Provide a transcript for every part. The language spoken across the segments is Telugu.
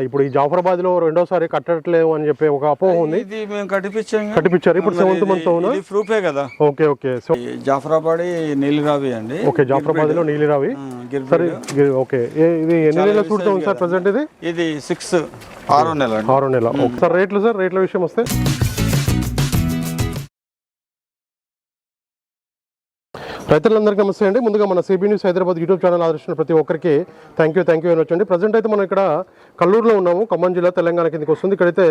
ఇప్పుడు ఈ జాఫరాబాద్లో రెండోసారి కట్టట్లేవు అని చెప్పి ఒక అపోహ ఉంది. ఇది మేము కట్టిపించాం కదా. కట్టిపించారు ఇప్పుడు సెవెంత్ మంత్ ఇది ప్రూఫే కదా. Okay okay. సో ఈ జాఫరాబాడి నీలిరావి అండి. ఓకే జాఫరాబాద్లో నీలిరావి. సరే ఓకే. ఇది ఎన్ని నెలల ఉంది సార్ ప్రజెంట్ ఇది? ఇది సిక్స్ ఆరో నెల ఆరో నెల. ఓకే. సార్ రేట్లు సార్ రేట్ల విషయం వస్తే. రైతులందరికీ నమస్తే అండి. ముందుగా మన CB news Hyderabad YouTube channel ఆదర్శించిన ప్రతి ఒక్కరికి థ్యాంక్ యూ థ్యాంక్ యూ అని వచ్చండి ప్రజెంట్ అయితే మనం ఇక్కడ కల్లూరులో ఉన్నాము. ఖమ్మం జిల్లా తెలంగాణ కిందకి వస్తుంది. ఇక్కడైతే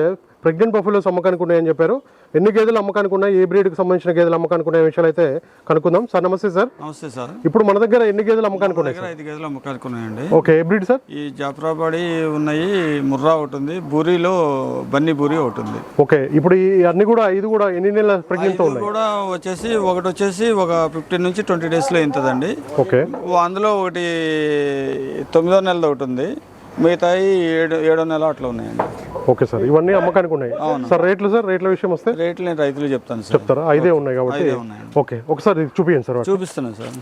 ప్రెగ్నెంట్ బఫెలోస్ అమ్మకానికి ఉన్నాయని చెప్పారు. ఎన్ని గేదెలు అమ్మకానికి ఉన్నాయి? ఏ బ్రీడ్కి సంబంధించిన గేదెలు అమ్మకానికి ఉన్నాయి? విషయాలు అయితే కనుక్కుందాం. సార్ నమస్తే సార్. నమస్తే సార్. ఇప్పుడు మన దగ్గర ఎన్ని గేదెలు అమ్మకానికి ఉన్నాయి ఐదు గదులు అమ్మకానుకున్నాయండి ఓకే ఏ బ్రీడ్ సార్? ఈ జాఫరాబాడి ఉన్నాయి ముర్రా ఒకటి ఉంది బూరిలో బన్నీ బూరి ఒకటి ఉంది. ఓకే ఇప్పుడు ఈ అన్ని కూడా ఇది కూడా ఎన్ని నెలల ప్రెగ్నెంట్ ఇది కూడా వచ్చేసి ఒకటి వచ్చేసి ఒక ఫిఫ్టీన్ నుంచి ట్వంటీ డేస్లో ఇంతదండి. ఓకే. అందులో ఒకటి తొమ్మిదో నెలది ఒకటి ఉంది మిగతాయి ఏడు ఏడో నెల అట్లా ఉన్నాయండి. ఓకే సార్ ఇవన్నీ అమ్మకానికి ఉన్నాయి. సార్ రేట్లు సార్ రేట్ల విషయం వస్తే? రేట్లు నేను రైతులు చెప్తాను సార్. చెప్తారా? ఐదే ఉన్నాయి కాబట్టి ఓకే ఒకసారి ఇది చూపియండి సార్ చూపిస్తున్నాను సార్.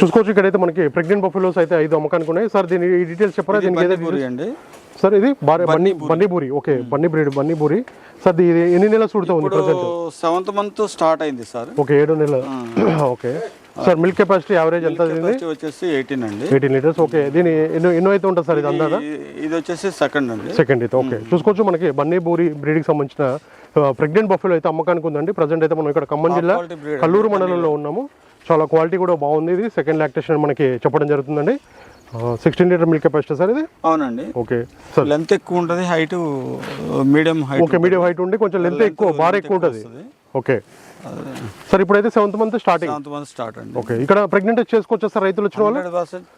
చూసుకోవచ్చు ఇక్కడైతే మనకి ప్రెగ్నెంట్ బఫెలోస్ అయితే ఐదు అమ్మకానికి ఉన్నాయి. సార్ దీని ఈ డీటెయిల్స్ చెప్పరా? దీనికి అండి. సార్ ఇది బారే బన్నీ బన్నీ బూరి. ఓకే బన్నీ బ్రీడ్ బన్నీ బూరి. సార్ ఇది ఎన్ని నెలల సూడుతో ఉంది సెవెంత్ మంత్ స్టార్ట్ అయింది సార్. ఓకే ఏడు నెలల okay. Sir milk capacity average ఎంత వచ్చేసి ఎయిటీన్ అండి. ఎయిటీన్ లీటర్స్ ఓకే దీని ఎన్నో ఎన్నో అయితే ఉంటుంది సార్ ఇది అందాదా ఈ- ఇది వచ్చేసి సెకండ్ అండి. సెకండ్ అయితే ఓకే చూసుకోవచ్చు మనకి బన్నీ బూరి బ్రీడ్కి సంబంధించిన ప్రెగ్నెంట్ బఫెలో అయితే అమ్మకానికి ఉందండి. ప్రజెంట్ అయితే మనం ఇక్కడ ఖమ్మం జిల్లా కల్లూరు మండలంలో ఉన్నాము. చాలా క్వాలిటీ కూడా బాగుంది ఇది. సెకండ్ లాక్టేషన్ మనకి చెప్పడం జరుగుతుందండి. Sixteen litre milk capacity sir ఇది? అవునండి. ఓకే సార్ లెంత్ ఎక్కువ ఉంటుంది height medium height okay medium height ఉండి కొంచెం లెంత్ ఎక్కువ బార్ ఎక్కువ ఉంటుంది. ఓకే. సార్ ఇప్పుడైతే seventh month starting seventh month start అండి. ఓకే. ఇక్కడ ప్రెగ్నెంట్ చేసుకోవచ్చు సార్ రైతులు వచ్చిన వాళ్ళు?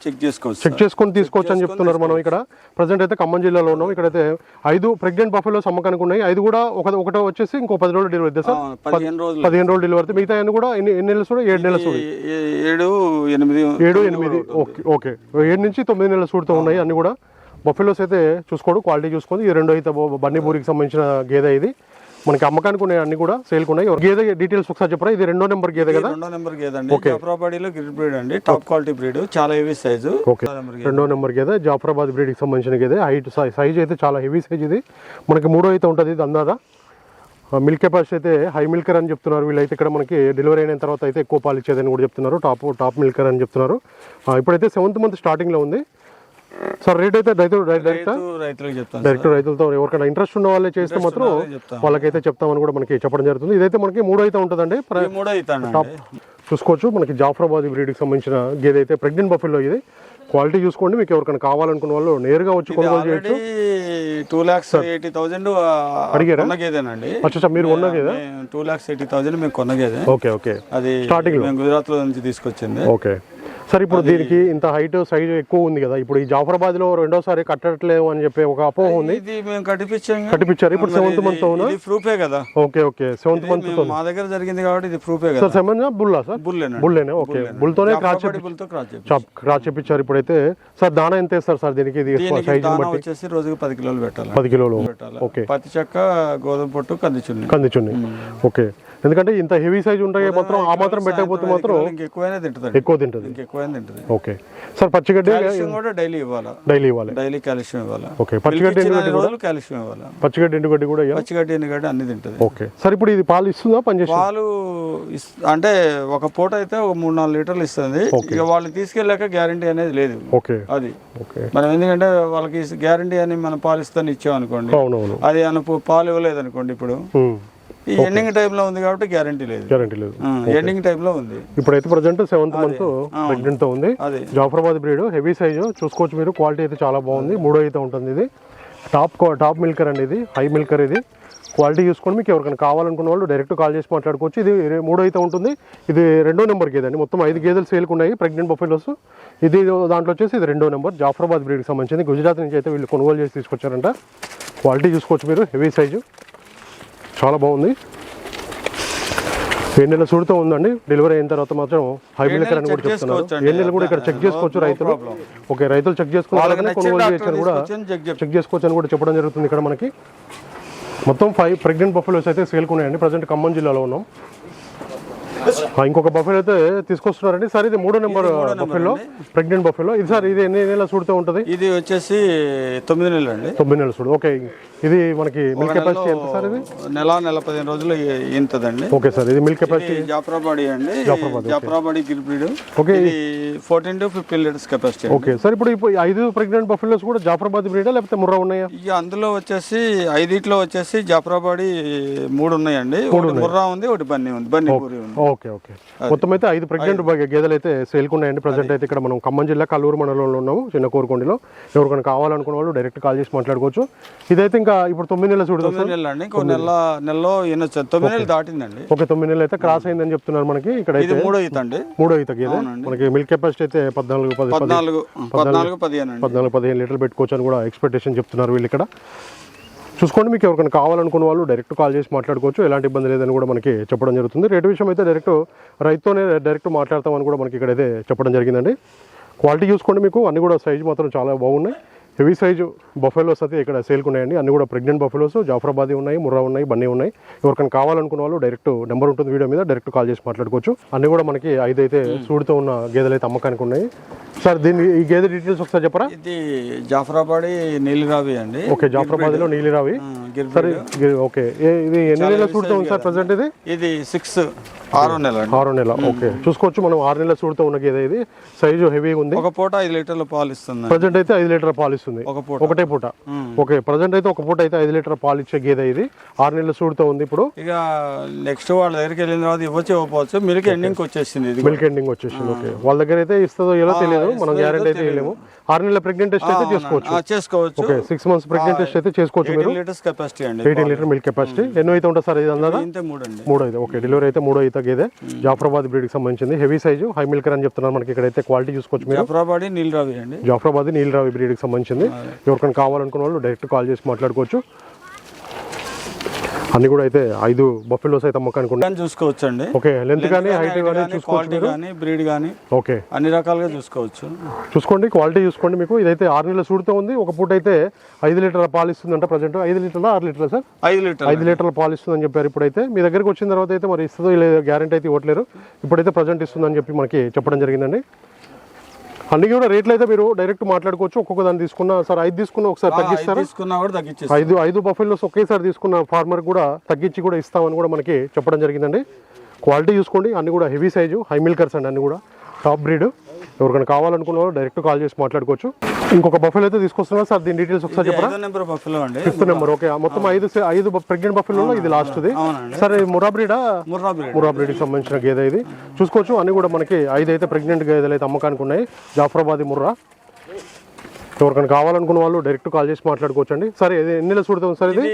చెక్ చేసుకోవచ్చు చెక్ చేసుకొని తీసుకోవచ్చు అని చెప్తున్నారు మనం ఇక్కడ. ప్రజెంట్ అయితే ఖమ్మం జిల్లాలో ఉన్నాం. ఇక్కడైతే ఐదు ప్రెగ్నెంట్ బఫెలోస్ అమ్మకానికి ఉన్నాయి. ఐదు కూడా ఒక ఒకటో వచ్చేసి ఇంకో పది రోజులు డెలివరీ అవుతుంది సార్. పదిహేను రోజులు. పదిహేను రోజులు డెలివరీ అవుతుంది మిగతా కూడా ఎన్ని ఎన్ని నెలలు చూడ ఏడు నెలలు ఏ- ఏడు ఎనిమిది ఏడు ఎనిమిది. Okay okay. ఏడు నుంచి తొమ్మిది నెలల సూడుతో ఉన్నాయి అన్ని కూడా. బఫెలోస్ అయితే చూసుకోడు క్వాలిటీ చూసుకోండి. ఇది రెండో అయితే బ- బన్నీ బూరికి సంబంధించిన గేదె ఇది. మనకి అమ్మకానికి ఉన్నాయి అన్ని కూడా సేల్కి ఉన్నాయి. గేదె డీటెయిల్స్ ఒకసారి చెప్పరా? ఇది రెండో నెంబర్ గేదె కదా? రెండో నెంబర్ గేదండి జాఫరాబాడీలో గ్రిడ్ బ్రీడ్ అండి. టాప్ క్వాలిటీ బ్రీడ్ చాలా హెవీ సైజు ఓకే రెండో నెంబర్ గేదె జాఫరాబాద్ బ్రీడ్కి సంబంధించిన గేదె. హైట్ సైజ్ అయితే చాలా హెవీ సైజ్ ఇది. మనకి మూడో అయితే ఉంటుంది ఇది అందాదా? మిల్క్ కెపాసిటీ అయితే హై మిల్కర్ అని చెప్తున్నారు. వీళ్ళైతే ఇక్కడ మనకి డెలివరీ అయిన తర్వాత అయితే ఎక్కువ పాలు ఇచ్చేదని కూడా చెప్తున్నారు. టాప్ టాప్ మిల్కర్ అని చెప్తున్నారు. ఇప్పుడైతే సెవెంత్ మంత్ స్టార్టింగ్లో ఉంది. సార్ రేట్ అయితే రైతు డైరెక్ట్ రైతులతో ఎవరికైనా ఇంట్రెస్ట్ ఉన్న వాళ్ళే చేస్తే మాత్రం. వాళ్ళకైతే చెప్తామని కూడా మనకి చెప్పడం జరుగుతుంది. ఇదైతే మనకి మూడో అయితే ఉంటుందండి. అవుతానండి చూసుకోవచ్చు. మనకి జాఫరాబాద్ బ్రీడ్కి సంబంధించిన గేదె అయితే ప్రెగ్నెంట్ బఫెల్లో ఇది. క్వాలిటీ చూసుకోండి. మీకు ఎవరికైనా కావాలనుకున్న వాళ్ళు నేరుగా వచ్చి కొనుగోలు చేయొచ్చు. టూ ల్యాక్స్ ఎయిటీ థౌజండ్ అడిగారా? గేదేనండి. అచ్చా మీరు కొన్న గేదె? టూ ల్యాక్స్ ఎయిటీ థౌజండ్ మేము కొన్న గేదే. ఓకే ఓకే అది. మేము గుజరాత్లో నుంచి తీసుకొచ్చింది. ఓకే సార్ ఇప్పుడు దీనికి ఇంత హైట్ సైజ్ ఎక్కువ ఉంది కదా. ఇప్పుడు ఈ జాఫరాబాద్లో రెండోసారి కట్టట్లేవు అని చెప్పి ఒక అపోహ ఉంది. ఇది మేము కట్టిపించాం కదా. కట్టిపించారు ఇప్పుడు సెవెంత్ మంత్ ప్రూఫే కదా. Okay okay. సెవెంత్ మంత్ మా దగ్గర జరిగింది కాబట్టి ఇది ప్రూఫే కదా. సార్ సెవెన్ బుల్లా సార్? బుల్లేనే ఓకే. బుల్తోనే క్రాచ్ క్రాచ్ చెప్పించారు ఇప్పుడైతే. సార్ దానా ఎంత వేస్తారు సార్ దీనికి? ఇది సైజ్ బట్టి. వచ్చేసి రోజుకి పది కిలోలు పెట్టాలి పది కిలోలు. పెట్టాలి. ఓకే. పత్తి చెక్క గోధుమ పొట్టు కందిచున్ని కందిచుండి ఓకే. ఎందుకంటే ఇంత హెవీ సైజ్ ఉంటాయి మాత్రం ఆ మాత్రం పెట్టకపోతే మాత్రం ఇంకెక్కువైనా తింటుంది ఎక్కువ తింటుంది. ఇంకెక్కువైనా తింటుంది. ఓకే. సార్ పచ్చిగడ్డి కూడా డైలీ ఇవ్వాలా? డైలీ ఇవ్వాలి. డైలీ కాల్షియం ఇవ్వాలా? ఓకే. పచ్చిగడ్డి ఎండుగడ్డి రోజులు కాల్షియం ఇవ్వాలా? పచ్చిగడ్డి ఎండుగడ్డి కూడా పచ్చిగడ్డి ఎన్నిగడ్డి అన్ని తింటుంది. ఓకే. సార్ ఇప్పుడు ఇది పాలు ఇస్తుందా పనిచేసి పాలు అంటే ఒక పూట అయితే ఒక మూడు నాలుగు లీటర్లు ఇస్తుంది. ఇక వాళ్ళు తీసుకెళ్ళాక గ్యారంటీ అనేది లేదు. ఓకే. అది. ఓకే. మనం ఎందుకంటే వాళ్ళకి గ్యారంటీ అని మనం పాలు ఇస్తాను ఇచ్చాం అనుకోండి అది అనుకో పాలు ఇవ్వలేదు అనుకోండి ఇప్పుడు ఈ ఎండింగ్ టైంలో ఉంది కాబట్టి గ్యారంటీ లేదు. గ్యారంటీ లేదు. ఎండింగ్ టైంలో ఉంది. ఇప్పుడైతే ప్రజెంట్ సెవెంత్ మంత్ ప్రెగ్నెంట్తో ఉంది. జాఫరాబాద్ బ్రీడ్ హెవీ సైజు చూసుకోవచ్చు మీరు. క్వాలిటీ అయితే చాలా బాగుంది. మూడో అయితే ఉంటుంది ఇది. టాప్ టాప్ మిల్కర్ అండి ఇది. హై మిల్కర్ ఇది. క్వాలిటీ చూసుకొని మీకు ఎవరికైనా కావాలనుకున్న వాళ్ళు డైరెక్ట్ కాల్ చేసి మాట్లాడుకోవచ్చు. ఇది మూడో అయితే ఉంటుంది. ఇది రెండో నెంబర్ గేదె అండి. మొత్తం ఐదు గేదెలు సేల్కి ఉన్నాయి. ప్రెగ్నెంట్ బొఫెలోస్ ఇది దాంట్లో వచ్చేసి ఇది రెండో నెంబర్ జాఫరాబాద్ బ్రీడ్కి సంబంధించింది. గుజరాత్ నుంచి అయితే వీళ్ళు కొనుగోలు చేసి తీసుకొచ్చారంట. క్వాలిటీ చూసుకోవచ్చు మీరు. హెవీ సైజు చాలా బాగుంది. ఏడు నెలల సూడుతో ఉందండి. డెలివరీ అయిన తర్వాత మాత్రం హై మిల్కర్ అని కూడా చెప్తున్నారు. ఏడు నెలలు కూడా ఇక్కడ చెక్ చేసుకోవచ్చు రైతులు. ఓకే రైతులు చెక్ చేసుకున్న నచ్చిన కొనుగోలు చేయొచ్చని కూడా చెక్ చేసుకోవచ్చు అని కూడా చెప్పడం జరుగుతుంది ఇక్కడ మనకి. మొత్తం ఫైవ్ ప్రెగ్నెంట్ బఫెలోస్ అయితే సేల్కున్నాయండి ప్రజెంట్ ఖమ్మం జిల్లాలో ఉన్నాం. ఇంకొక బఫెల్ అయితే తీసుకొస్తున్నారండి. సార్ ఇది మూడో నెంబర్ బఫెల్లో ప్రెగ్నెంట్ బఫెల్లో ఇది సార్ ఇది ఎన్ని నెలల సూడుతూ ఉంటుంది? ఇది వచ్చేసి తొమ్మిది నెలలు అండి. తొమ్మిది నెలల సూడు ఓకే. ఇది మనకి మిల్క్ కెపాసిటీ ఎంత సార్ ఇది? నెల నెల పదిహేను రోజులు ఈంతదండి. ఓకే సార్ ఇది మిల్క్ కెపాసిటీ జాఫ్రాబాడీ అండి. జాఫ్రాబాడీ గిరిబ్రీడ్ ఓకే. ఇది fourteen to fifteen litres capacity okay sir ఇప్పుడు ఇప్పుడు ఐదు ప్రెగ్నెంట్ బఫెల్లోస్ కూడా జాఫరాబాద్ బ్రీడా లేకపోతే ముర్రా ఉన్నాయా? ఇక అందులో వచ్చేసి ఐదిట్లో వచ్చేసి జాఫ్రాబాడీ మూడు ఉన్నాయండి. ఒకటి ముర్రా ఉంది ఒకటి బన్నీ ఉంది బన్నీ పూరి ఉంది. Okay okay. మొత్తం అయితే ఐదు. ప్రెగ్నెంట్ గేదెలు అయితే ఉన్నాయండి ప్రజెంట్ అయితే ఇక్కడ మనం ఖమ్మం జిల్లా కల్లూరు మండలంలో ఉన్నాము చిన్న కోరుకొండలో. ఎవరికైనా కావాలనుకున్న వాళ్ళు డైరెక్ట్ కాల్ చేసి మాట్లాడుకోవచ్చు. ఇదైతే ఇంకా ఇప్పుడు తొమ్మిది నెలలు చూడదు తొమ్మిది నెలలు అండి ఇంకో నెల నెలలో తొమ్మిది నెలలు దాటిందండి. ఓకే తొమ్మిది నెలలు అయితే క్రాస్ అయిందని చెప్తున్నారు మనకి. ఇక్కడ అయితే మూడో ఈత అండి మూడో ఈత గేదె. మనకి మిల్క్ కెపాసిటీ అయితే పద్నాలుగు పది పది పద్నాలుగు పద్నాలుగు పదిహేను అండి. పద్నాలుగు పదిహేను లీటర్లు పెట్టుకోవచ్చు అని కూడా ఎక్స్పెక్టేషన్ చెప్తున్నారు వీళ్ళు ఇక్కడ. చూసుకోండి. మీకు ఎవరికైనా కావాలనుకున్న వాళ్ళు డైరెక్ట్ కాల్ చేసి మాట్లాడుకోవచ్చు. ఎలాంటి ఇబ్బంది లేదని కూడా మనకి చెప్పడం జరుగుతుంది. రేటు విషయం అయితే డైరెక్ట్ రైతుతోనే డైరెక్ట్ మాట్లాడతామని కూడా మనకి ఇక్కడైతే చెప్పడం జరిగిందండి. క్వాలిటీ చూసుకోండి మీకు. అన్ని కూడా సైజ్ మాత్రం చాలా బాగున్నాయి. హెవీ సైజు బఫెలోస్ అయితే ఇక్కడ సేల్కి ఉన్నాయండి. అన్ని కూడా ప్రెగ్నెంట్ బఫెలోస్ జాఫరాబాదీ ఉన్నాయి ముర్రా ఉన్నాయి బన్నీ ఉన్నాయి. ఎవరికైనా కావాలనుకున్న వాళ్ళు డైరెక్ట్ నెంబర్ ఉంటుంది వీడియో మీద డైరెక్ట్ కాల్ చేసి మాట్లాడుకోవచ్చు. అన్ని కూడా మనకి ఐదైతే సూడితో ఉన్న గేదెలు అయితే అమ్మకానికి ఉన్నాయి. సార్ దీని ఈ గేదె డీటెయిల్స్ ఒకసారి చెప్పరా? ఇది జాఫరాబాడి నీలిరావి అండి. ఓకే జాఫరాబాద్లో నీలిరావి. సరే ఓకే. ఇది ఎన్ని నెలల సూడుతో ఉంది సార్ ప్రజెంట్ ఇది? ఇది సిక్స్ ఆరో నెల ఆరో నెల ఓకే. చూసుకోవచ్చు మనం ఆరు నెలల సూడుతో ఉన్న గేదె ఇది. సైజు హెవీగా ఉంది. ఒక పూట ఐదు లీటర్ల పాలు ఇస్తుంది. ప్రజెంట్ అయితే ఐదు లీటర్ పాలు ఇస్తుంది. ఒక పూట. ఒకటే పూట. ఓకే ప్రజెంట్ అయితే ఒక పూట అయితే ఐదు లీటర్ పాలు ఇచ్చే గేదె ఇది. ఆరు నెలల సూడుతో ఉంది ఇప్పుడు. ఇక నెక్స్ట్ వాళ్ళ దగ్గరికి వెళ్ళిన తర్వాత ఇవ్వచ్చు ఇవ్వకపోవచ్చు. మిల్క్ ఎండింగ్ వచ్చేసింది ఇది మిల్క్ ఎండింగ్ వచ్చేసింది ఓకే. వాళ్ళ దగ్గర అయితే ఇస్తుందో ఎలా తెలియదు మనం గ్యారెంటీ అయితే ఇవ్వలేము. ఆరు నెలల ప్రెగ్నెంట్ టెస్ట్ అయితే చేసుకోవచ్చు. చేసుకోవచ్చు. Okay six months pregnant test అయితే చేసుకోవచ్చు మీరు. లీటర్స్ కెపాసిటీ అండి. Eighteen litre milk capacity. ఎన్నో అయితే ఉంటుంది సార్ ఇది ఇంతే మూడు అండి మూడో అయితే ఓకే డెలివరీ అయితే మూడో అయితే గేదె. జాఫరాబాద్ బ్రీడ్కి సంబంధించింది. హెవీ సైజు హై మిల్కర్ అని చెప్తున్నారు మనకి ఇక్కడైతే. క్వాలిటీ చూసుకోవచ్చు మీరు. జాఫరాబాడి నీలిరావి అండి. జాఫరాబాద్ నీలరావి బ్రీడ్కి సంబంధించింది. ఎవరికైనా కావాలనుకున్న వాళ్ళు డైరెక్ట్ కాల్ చేసి మాట్లాడుకోవచ్చు. అన్ని కూడా అయితే ఐదు బఫెలోస్ అయితే అమ్మకానికి చూసుకోవచ్చు అండి ఓకే లెంత్ కానీ హైట్ కానీ చూసుకోవచ్చు క్వాలిటీ కానీ బ్రీడ్ కానీ ఓకే. అన్ని రకాలుగా చూసుకోవచ్చు. చూసుకోండి క్వాలిటీ చూసుకోండి మీకు. ఇదైతే ఆరు నెలల సూడుతో ఉంది. ఒక పూట అయితే ఐదు లీటర్ల పాలు ఇస్తుందంట ప్రజెంట్. ఐదు లీటర్ల ఆరు లీటర్ల సార్? ఐదు లీటర్ ఐదు లీటర్ల పాలు ఇస్తుందని చెప్పారు ఇప్పుడైతే. మీ దగ్గరికి వచ్చిన తర్వాత అయితే మరి ఇస్తుందో లేదు గ్యారంటీ అయితే ఇవ్వట్లేరు. ఇప్పుడైతే ప్రజెంట్ ఇస్తుందని చెప్పి మనకి చెప్పడం జరిగిందండి. అన్ని కూడా రేట్లు అయితే మీరు డైరెక్ట్ మాట్లాడుకోవచ్చు. ఒక్కొక్క దాన్ని తీసుకున్న సార్ ఐదు తీసుకున్న ఒకసారి తగ్గిస్తారా? తీసుకున్నా కూడా తగ్గించేసి ఐదు ఐదు బఫెల్లోస్ ఒకేసారి తీసుకున్న ఫార్మర్ కూడా తగ్గించి కూడా ఇస్తామని కూడా మనకి చెప్పడం జరిగిందండి. క్వాలిటీ చూసుకోండి అన్ని కూడా హెవీ సైజు హై మిల్కర్స్ అండి అన్ని కూడా. టాప్ బ్రీడ్ ఎవరికైనా కావాలనుకున్న వాళ్ళు డైరెక్ట్ కాల్ చేసి మాట్లాడుకోవచ్చు. ఇంకొక బఫెల్ అయితే తీసుకొస్తున్నారు సార్? దీని డీటెయిల్స్ ఒకసారి చెప్పరా? బఫెలో అండి. ఫిఫ్త్ నెంబర్ ఓకే మొత్తం ఐదు ఐదు ప్రెగ్నెంట్ బఫెల్లో ఇది లాస్ట్ది సరే మురా బ్రీడా ముర్రా బ్రీడ్ మురా బ్రీడ్కి సంబంధించిన గేదె ఇది. చూసుకోవచ్చు అన్ని కూడా మనకి ఐదు అయితే ప్రెగ్నెంట్ గేదెలు అయితే అమ్మకానికి ఉన్నాయి. జాఫరాబాద్ ముర్రా. ఎవరికైనా కావాలనుకున్న వాళ్ళు డైరెక్ట్ కాల్ చేసి మాట్లాడుకోవచ్చు అండి సరే ఇది ఎన్ని నెలలు చూడతాం సార్ ఇది?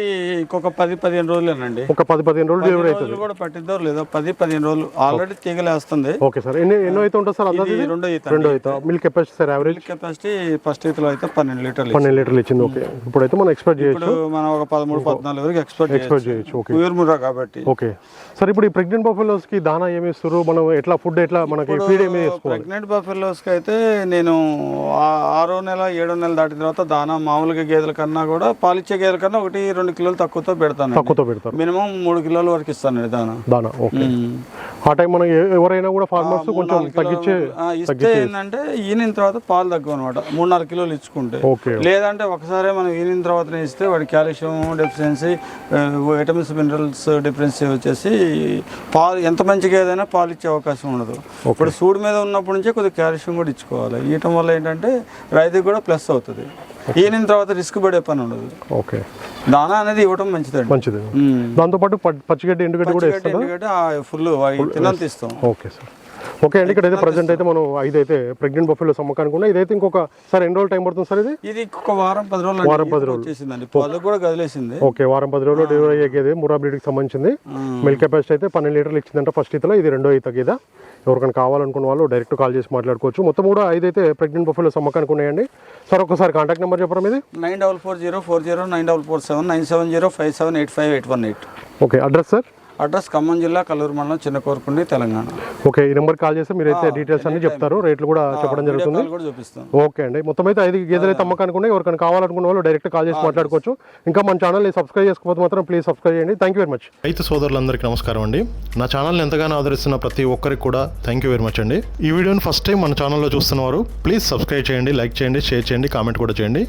ఇంకొక పది పదిహేను రోజులేనండి. ఒక పది పదిహేను రోజులు డెలివరీ అవుతుంది. కూడా పట్టిద్దో లేదో పది పదిహేను రోజులు ఆల్రెడీ తీగలేస్తుంది ఓకే సార్ ఎన్ని ఎన్నో అయితే ఉంటుంది సార్ ఇది రెండో ఈత రెండో అయితే milk capacity sir average? Capacity first ఈతలో అయితే పన్నెండు లీటర్లు పన్నెండు లీటర్లు ఇచ్చింది. ఓకే. ఇప్పుడైతే మనం ఎక్స్పెక్ట్ చేయొచ్చు. మనం ఒక పదమూడు పద్నాలుగు వరకు ఎక్స్పెక్ట్ ఎక్స్పెక్ట్ చేయొచ్చు. ఓకే. ప్యూర్ ముర్రా కాబట్టి. ఓకే. సార్ ఇప్పుడు ఈ ప్రెగ్నెంట్ బఫెలోస్కి దానా ఏమి ఇస్తారు మనం ఎట్లా ఫుడ్ ఎట్లా మనకి ఫీడ్ ఏమి ప్రెగ్నెంట్ బఫెలోస్కి అయితే నేను ఆరో నెల ఏడో నెల దాటిన తర్వాత దానా మామూలుగా గేదెల కన్నా కూడా పాలిచ్చే గేదెల కన్నా ఒకటి రెండు కిలోలు తక్కువతో పెడతాను తక్కువతో పెడతారు. మినిమం మూడు కిలోల వరకు ఇస్తానండి దానా. దానా ఓకే. ఆ టైం మనం ఎవరైనా కూడా ఫార్మర్స్ కొంచెం తగ్గించే ఇస్తే ఏంటంటే ఈనిన తర్వాత పాలు తక్కువ అనమాట మూడు నాలుగు కిలోలు ఇచ్చుకుంటే లేదంటే ఒకసారి మనం ఈనిన తర్వాతనే ఇస్తే వాడి calcium deficiency vitamins minerals deficiency వచ్చేసి పాలు ఎంత మంచిగా ఏదైనా పాలు ఇచ్చే అవకాశం ఉండదు. ఇప్పుడు సూడు మీద ఉన్నప్పటి నుంచే కొద్దిగా కాల్షియం కూడా ఇచ్చుకోవాలి. ఇయటం వల్ల ఏంటంటే రైతుకి కూడా ప్లస్ అవుతుంది. ఈనిన తర్వాత రిస్క్ పడే పని ఉండదు. ఓకే దానా అనేది ఇవ్వడం మంచిదండి. మంచిది. ఉమ్. దాంతోపాటు ప- పచ్చిగడ్డి ఎండుగడ్డి కూడా ఆ ఫుల్ తినంత ఇస్తాం ఓకే సార్ ఓకే అండి ఇక్కడ అయితే ప్రజెంట్ అయితే మనం అయితే ప్రెగ్నెంట్ బఫెలో అమ్మకానికి ఉన్నాయి ఇదైతే ఇంకొక సార్ ఎన్ని రోజులు టైం పడుతుంది సార్ ఇది? ఇది ఒక వారం పది రోజులు వారం పది రోజులు. వచ్చేసిందండి. పాలు కూడా గదిలేసింది ఓకే వారం పది రోజులు డెలివరీ అయ్యే గేదె మురా బ్రీడ్కి సంబంధించింది మిల్క్ కెపాసిటీ అయితే పన్నెండు లీటర్లు ఇచ్చిందంట ఫస్ట్ ఇతలో ఇది రెండో ఈత గేదె ఎవరికైనా కావాలనుకున్న వాళ్ళు డైరెక్ట్ కాల్ చేసి మాట్లాడుకోవచ్చు. మొత్తం కూడా ఐదు అయితే ప్రెగ్నెంట్ బఫెలో అమ్మకానికి ఉన్నాయండి. సార్ ఒకసారి కాంటాక్ట్ నెంబర్ చెప్పరా మీది? Nine double four zero four zero nine double four seven nine seven zero five seven eight five eight one eight. Okay address sir? Address Khammam జిల్లా కల్లూరు మండలం చిన్న కోరుకుండి తెలంగాణ. ఓకే ఈ నెంబర్ కాల్ చేస్తే మీరైతే డీటెయిల్స్ అన్ని చెప్తారు రేట్లు కూడా చెప్పడం జరుగుతుంది. కాల్ కూడా చూపిస్తాం. ఓకే అండి మొత్తం అయితే ఐదు గేదెలు అయితే అమ్మకానికి ఉన్నాయి. ఎవరికైనా కావాలనుకున్న వాళ్ళు డైరెక్ట్ కాల్ చేసి మాట్లాడుకోవచ్చు. ఇంకా మన ఛానల్ని సబ్స్క్రైబ్ చేసుకోకపోతే మాత్రం ప్లీజ్ సబ్స్క్రైబ్ చేయండి. థ్యాంక్ యూ వెరీ మచ్ రైతు సోదరులందరికీ నమస్కారం అండి. నా ఛానల్ని ఎంతగానో ఆదరిస్తున్న ప్రతి ఒక్కరికి కూడా థ్యాంక్ యూ వెరీ మచ్ అండి. ఈ వీడియోని ఫస్ట్ టైం మన ఛానల్లో చూస్తున్నవారు ప్లీజ్ సబ్స్క్రైబ్ చేయండి లైక్ చేయండి షేర్ చేయండి కామెంట్ కూడా చేయండి.